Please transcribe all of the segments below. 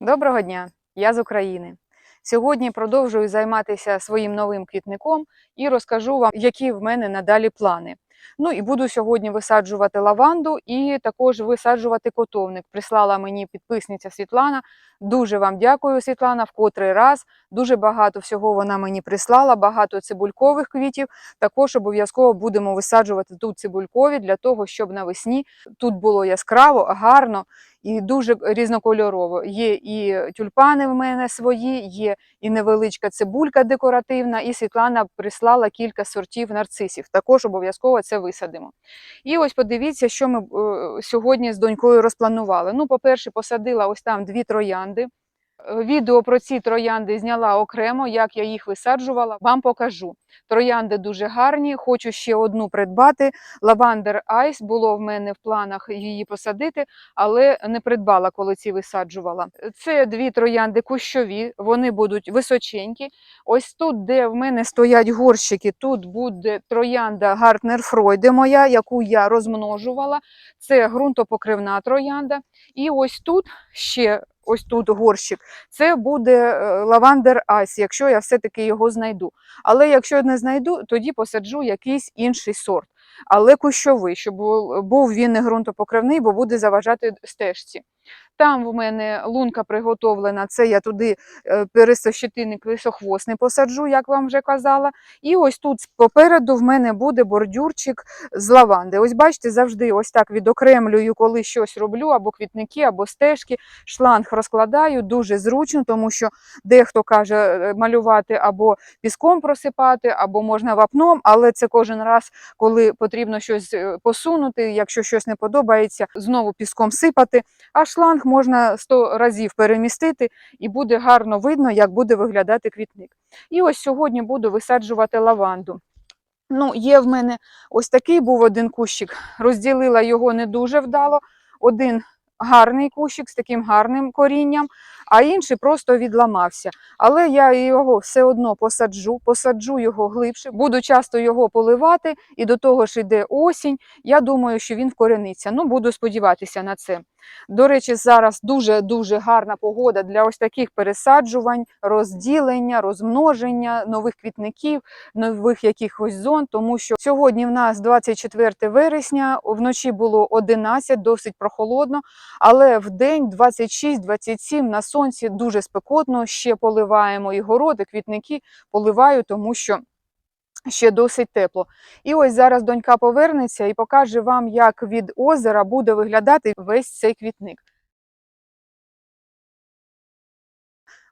Доброго дня! Я з України. Сьогодні продовжую займатися своїм новим квітником і розкажу вам, які в мене надалі плани. Ну і буду сьогодні висаджувати лаванду і також висаджувати котовник. Прислала мені підписниця Світлана. Дуже вам дякую, Світлана, в котрий раз. Дуже багато всього вона мені прислала, багато цибулькових квітів. Також обов'язково будемо висаджувати тут цибулькові для того, щоб навесні тут було яскраво, гарно і дуже різнокольорово. Є і тюльпани в мене свої, є і невеличка цибулька декоративна, і Світлана прислала кілька сортів нарцисів. Також обов'язково це висадимо. І ось подивіться, що ми е, сьогодні з донькою розпланували. Ну, по-перше, посадила ось там дві троянди. Відео про ці троянди зняла окремо, як я їх висаджувала, вам покажу. Троянди дуже гарні, хочу ще одну придбати. Лавандер Айс було в мене в планах її посадити, але не придбала, коли ці висаджувала. Це дві троянди кущові, вони будуть височенькі. Ось тут, де в мене стоять горщики, тут буде троянда Гартнер Фройде моя, яку я розмножувала. Це ґрунтопокривна троянда. І ось тут ще. Ось тут горщик, це буде е, лавандер айс, якщо я все-таки його знайду. Але якщо не знайду, тоді посаджу якийсь інший сорт. Але кущовий, щоб був він не ґрунтопокривний, бо буде заважати стежці. Там в мене лунка приготовлена, це я туди е, пересощетинник лисохвостний посаджу, як вам вже казала. І ось тут попереду в мене буде бордюрчик з лаванди. Ось бачите, завжди ось так відокремлюю, коли щось роблю, або квітники, або стежки. Шланг розкладаю дуже зручно, тому що дехто каже е, малювати або піском просипати, або можна вапном, але це кожен раз, коли потрібно щось е, посунути, якщо щось не подобається, знову піском сипати. А шланг можна 100 разів перемістити і буде гарно видно, як буде виглядати квітник. І ось сьогодні буду висаджувати лаванду. Ну, є в мене ось такий був один кущик, розділила його не дуже вдало. Один гарний кущик з таким гарним корінням, а інший просто відламався. Але я його все одно посаджу, посаджу його глибше, буду часто його поливати, і до того ж іде осінь. Я думаю, що він вкорениться. Ну, буду сподіватися на це. До речі, зараз дуже-дуже гарна погода для ось таких пересаджувань, розділення, розмноження нових квітників, нових якихось зон, тому що сьогодні в нас 24 вересня, вночі було 11, досить прохолодно, але в день 26-27 на сонці дуже спекотно, ще поливаємо і городи, квітники поливаю, тому що ще досить тепло. І ось зараз донька повернеться і покаже вам, як від озера буде виглядати весь цей квітник.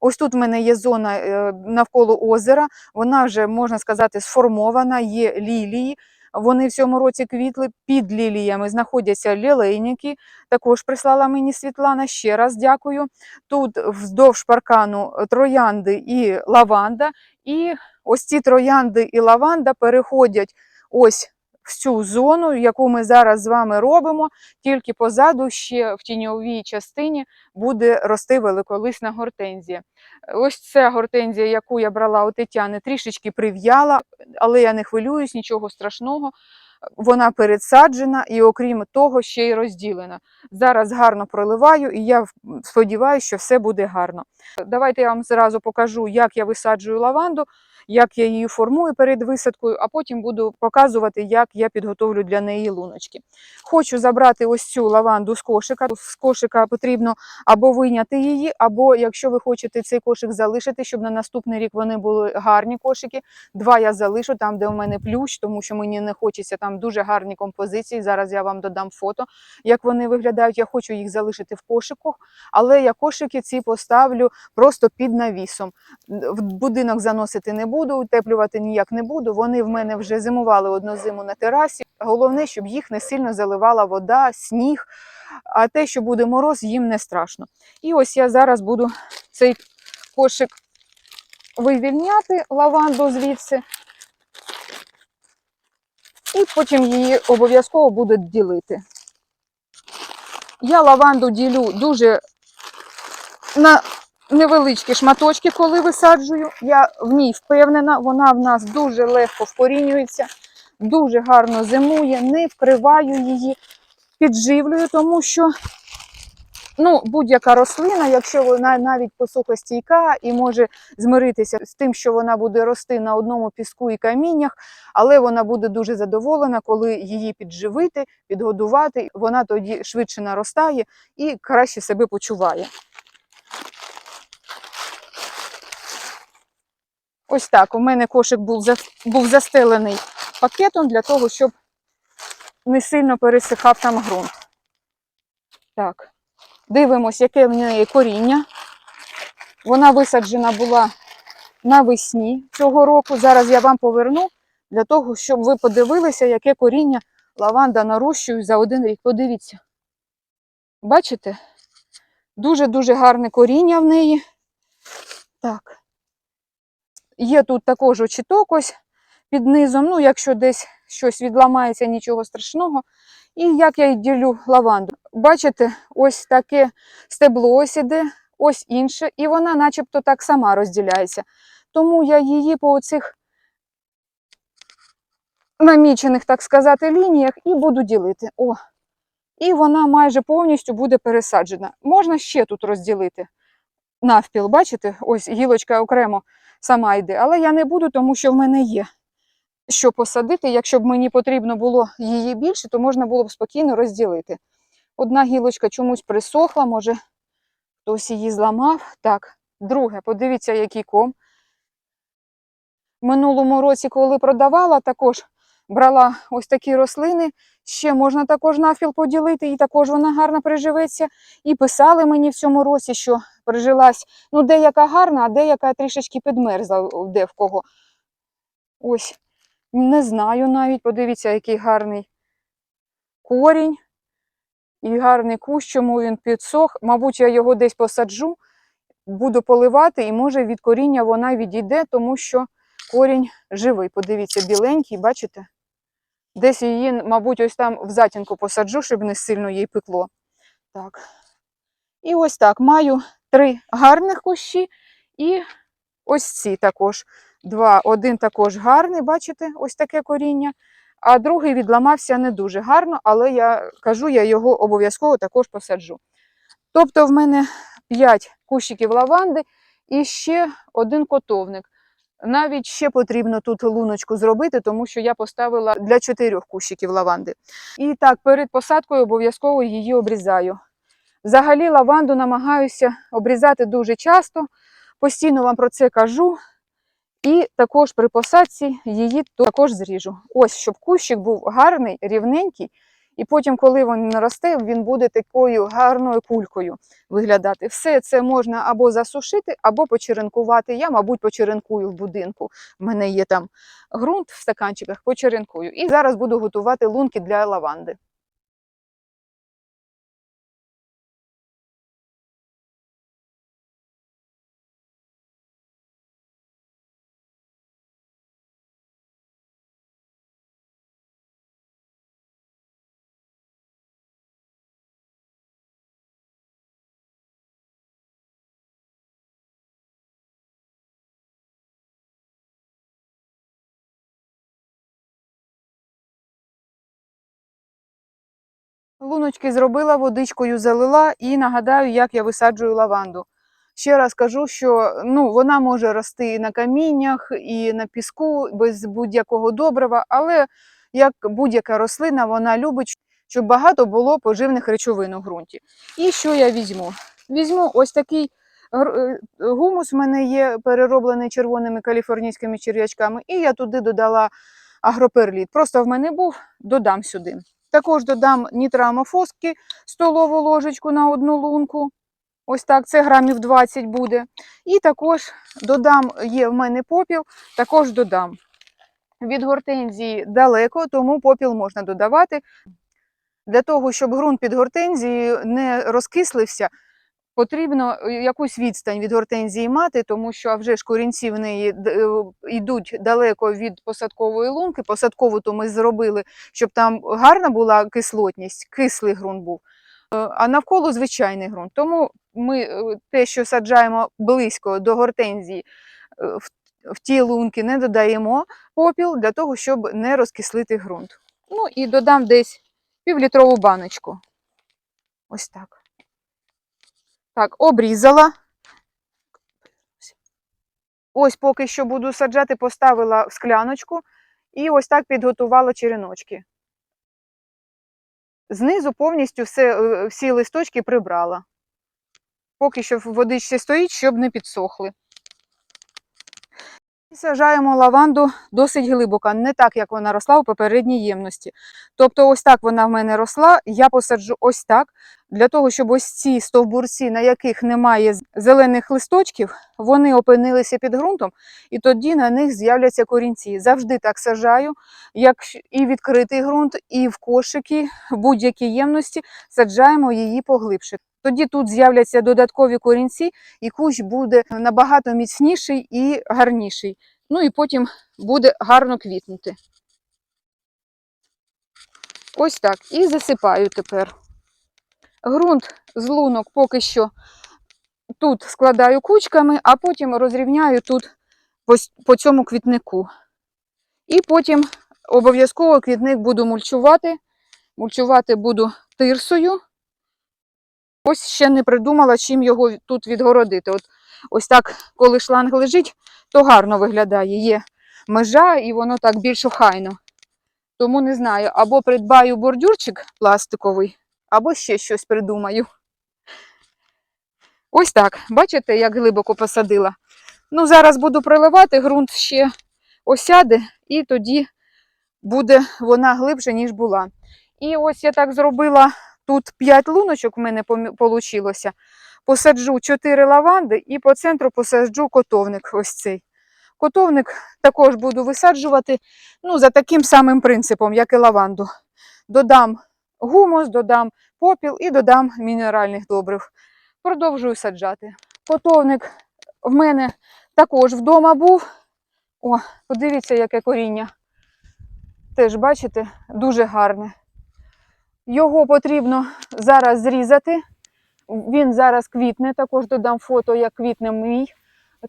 Ось тут в мене є зона е, навколо озера, вона вже, можна сказати, сформована, є лілії. Вони в цьому році квітли. Під ліліями знаходяться лілейники. Також прислала мені Світлана. Ще раз дякую. Тут вздовж паркану троянди і лаванда. І ось ці троянди і лаванда переходять ось в цю зону, яку ми зараз з вами робимо. Тільки позаду ще в тіньовій частині буде рости великолисна гортензія. Ось ця гортензія, яку я брала у Тетяни, трішечки прив'яла, але я не хвилююсь, нічого страшного. Вона передсаджена і, окрім того, ще й розділена. Зараз гарно проливаю, і я сподіваюся, що все буде гарно. Давайте я вам зразу покажу, як я висаджую лаванду, як я її формую перед висадкою, а потім буду показувати, як я підготовлю для неї луночки. Хочу забрати ось цю лаванду з кошика. З кошика потрібно або вийняти її, або якщо ви хочете цей кошик залишити, щоб на наступний рік вони були гарні кошики. Два я залишу там, де у мене плющ, тому що мені не хочеться там дуже гарні композиції. Зараз я вам додам фото, як вони виглядають. Я хочу їх залишити в кошику, але я кошики ці поставлю просто під навісом. В будинок заносити не буду, утеплювати ніяк не буду. Вони в мене вже зимували одну зиму на терасі. Головне, щоб їх не сильно заливала вода, сніг. А те, що буде мороз, їм не страшно. І ось я зараз буду цей кошик вивільняти лаванду звідси. І потім її обов'язково будуть ділити. Я лаванду ділю дуже на невеличкі шматочки, коли висаджую. Я в ній впевнена, вона в нас дуже легко вкорінюється, дуже гарно зимує, не вкриваю її, підживлюю, тому що Ну, будь-яка рослина, якщо вона навіть посухостійка і може змиритися з тим, що вона буде рости на одному піску і каміннях, але вона буде дуже задоволена, коли її підживити, підгодувати. Вона тоді швидше наростає і краще себе почуває. Ось так. У мене кошик був, був застелений пакетом для того, щоб не сильно пересихав там ґрунт. Так, дивимось, яке в неї коріння. Вона висаджена була навесні цього року. Зараз я вам поверну для того, щоб ви подивилися, яке коріння лаванда нарощує за один рік. Подивіться. Бачите? Дуже-дуже гарне коріння в неї. Так. Є тут також очіток ось під низом. Ну, якщо десь щось відламається, нічого страшного. І як я ділю лаванду. Бачите, ось таке стебло ось іде, ось інше, і вона начебто так сама розділяється. Тому я її по оцих намічених, так сказати, лініях і буду ділити. О, і вона майже повністю буде пересаджена. Можна ще тут розділити навпіл, бачите? Ось гілочка окремо сама йде, але я не буду, тому що в мене є що посадити. Якщо б мені потрібно було її більше, то можна було б спокійно розділити. Одна гілочка чомусь присохла, може хтось її зламав. Так, друге, подивіться, який ком. Минулому році, коли продавала, також брала ось такі рослини. Ще можна також навпіл поділити, і також вона гарно приживеться. І писали мені в цьому році, що прижилась ну, деяка гарна, а деяка трішечки підмерзла де в кого. Ось, не знаю навіть, подивіться, який гарний корінь і гарний кущ, чому він підсох. Мабуть, я його десь посаджу, буду поливати, і може від коріння вона відійде, тому що корінь живий. Подивіться, біленький, бачите? Десь її, мабуть, ось там в затінку посаджу, щоб не сильно їй пекло. Так. І ось так. Маю три гарних кущі і ось ці також. Два. Один також гарний, бачите, ось таке коріння. А другий відламався не дуже гарно, але я кажу, я його обов'язково також посаджу. Тобто в мене 5 кущиків лаванди і ще один котовник. Навіть ще потрібно тут луночку зробити, тому що я поставила для чотирьох кущиків лаванди. І так, перед посадкою обов'язково її обрізаю. Взагалі лаванду намагаюся обрізати дуже часто, постійно вам про це кажу. І також при посадці її також зріжу. Ось, щоб кущик був гарний, рівненький, і потім, коли він наросте, він буде такою гарною кулькою виглядати. Все це можна або засушити, або почеренкувати. Я, мабуть, почеренкую в будинку. У мене є там ґрунт в стаканчиках, почеренкую. І зараз буду готувати лунки для лаванди. Луночки зробила, водичкою залила і нагадаю, як я висаджую лаванду. Ще раз кажу, що ну, вона може рости і на каміннях, і на піску, без будь-якого добрива, але як будь-яка рослина, вона любить, щоб багато було поживних речовин у ґрунті. І що я візьму? Візьму ось такий е, гумус, в мене є перероблений червоними каліфорнійськими черв'ячками, і я туди додала агроперліт. Просто в мене був, додам сюди. Також додам нітроамофоски, столову ложечку на одну лунку. Ось так, це грамів 20 буде. І також додам, є в мене попіл, також додам. Від гортензії далеко, тому попіл можна додавати. Для того, щоб ґрунт під гортензією не розкислився, потрібно е, якусь відстань від гортензії мати, тому що а вже ж корінці в неї е, йдуть далеко від посадкової лунки. Посадкову то ми зробили, щоб там гарна була кислотність, кислий ґрунт був. Е, А навколо звичайний ґрунт. Тому ми те, що саджаємо близько до гортензії, в, в ті лунки не додаємо попіл для того, щоб не розкислити ґрунт. Ну і додам десь півлітрову баночку. Ось так. Так, обрізала. Ось поки що буду саджати, поставила в скляночку і ось так підготувала череночки. Знизу повністю все, е, всі листочки прибрала. Поки що в водичці стоїть, щоб не підсохли. Сажаємо лаванду досить глибоко, не так, як вона росла у попередній ємності. Тобто, ось так вона в мене росла, я посаджу ось так, для того, щоб ось ці стовбурці, на яких немає зелених листочків, вони опинилися під ґрунтом, і тоді на них з'являться корінці. Завжди так сажаю, як і відкритий ґрунт, і в кошики, в будь-якій ємності саджаємо її поглибше. Тоді тут з'являться додаткові корінці, і кущ буде набагато міцніший і гарніший. Ну і потім буде гарно квітнути. Ось так. І засипаю тепер. Ґрунт з лунок поки що тут складаю кучками, а потім розрівняю тут по цьому квітнику. І потім обов'язково квітник буду мульчувати. Мульчувати буду тирсою. Ось ще не придумала, чим його тут відгородити. От ось так, коли шланг лежить, то гарно виглядає. Є межа, і воно так більш охайно. Тому не знаю, або придбаю бордюрчик пластиковий, або ще щось придумаю. Ось так. Бачите, як глибоко посадила. Ну, зараз буду проливати, ґрунт ще осяде, і тоді буде вона глибше, ніж була. І ось я так зробила тут 5 луночок в мене вийшло. Посаджу 4 лаванди і по центру посаджу котовник ось цей. Котовник також буду висаджувати ну, за таким самим принципом, як і лаванду. Додам гумус, додам попіл і додам мінеральних добрив. Продовжую саджати. Котовник в мене також вдома був. О, подивіться, яке коріння. Теж, бачите, дуже гарне. Його потрібно зараз зрізати. Він зараз квітне, також додам фото, як квітне мій.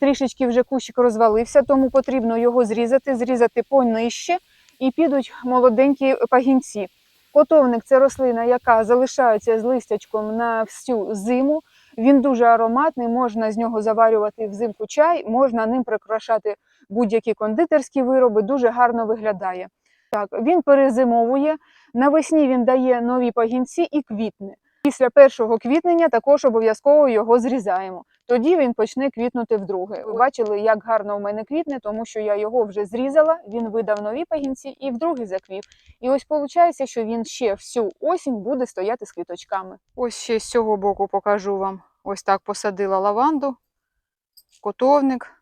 Трішечки вже кущик розвалився, тому потрібно його зрізати, зрізати понижче і підуть молоденькі пагінці. Котовник це рослина, яка залишається з листячком на всю зиму. Він дуже ароматний, можна з нього заварювати взимку чай, можна ним прикрашати будь-які кондитерські вироби, дуже гарно виглядає. Так, він перезимовує, навесні він дає нові пагінці і квітне. Після першого квітнення також обов'язково його зрізаємо. Тоді він почне квітнути вдруге. Ви бачили, як гарно у мене квітне, тому що я його вже зрізала, він видав нові пагінці і вдруге заквів. І ось виходить, що він ще всю осінь буде стояти з квіточками. Ось ще з цього боку покажу вам. Ось так посадила лаванду, котовник.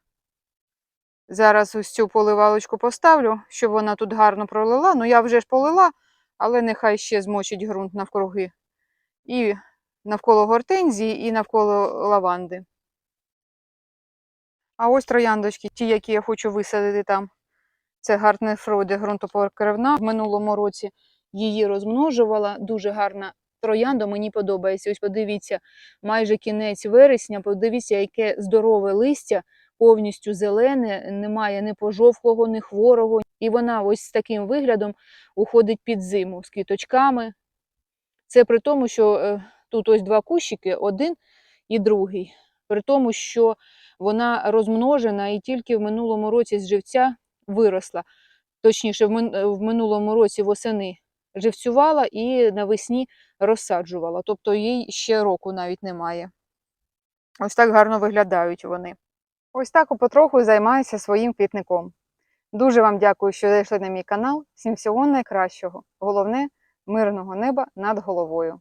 Зараз ось цю поливалочку поставлю, щоб вона тут гарно пролила. Ну, я вже ж полила, але нехай ще змочить ґрунт навкруги. І навколо гортензії, і навколо лаванди. А ось трояндочки, ті, які я хочу висадити там. Це Гартнер Фройде ґрунтопокривна. В минулому році її розмножувала. Дуже гарна троянда, мені подобається. Ось подивіться, майже кінець вересня, подивіться, яке здорове листя, повністю зелене, немає ні пожовклого, ні хворого. І вона ось з таким виглядом уходить під зиму з квіточками. Це при тому, що е, тут ось два кущики, один і другий. При тому, що вона розмножена і тільки в минулому році з живця виросла. Точніше, в е, минулому році восени живцювала і навесні розсаджувала. Тобто їй ще року навіть немає. Ось так гарно виглядають вони. Ось так потроху займаюся своїм квітником. Дуже вам дякую, що зайшли на мій канал. Всім всього найкращого. Головне мирного неба над головою.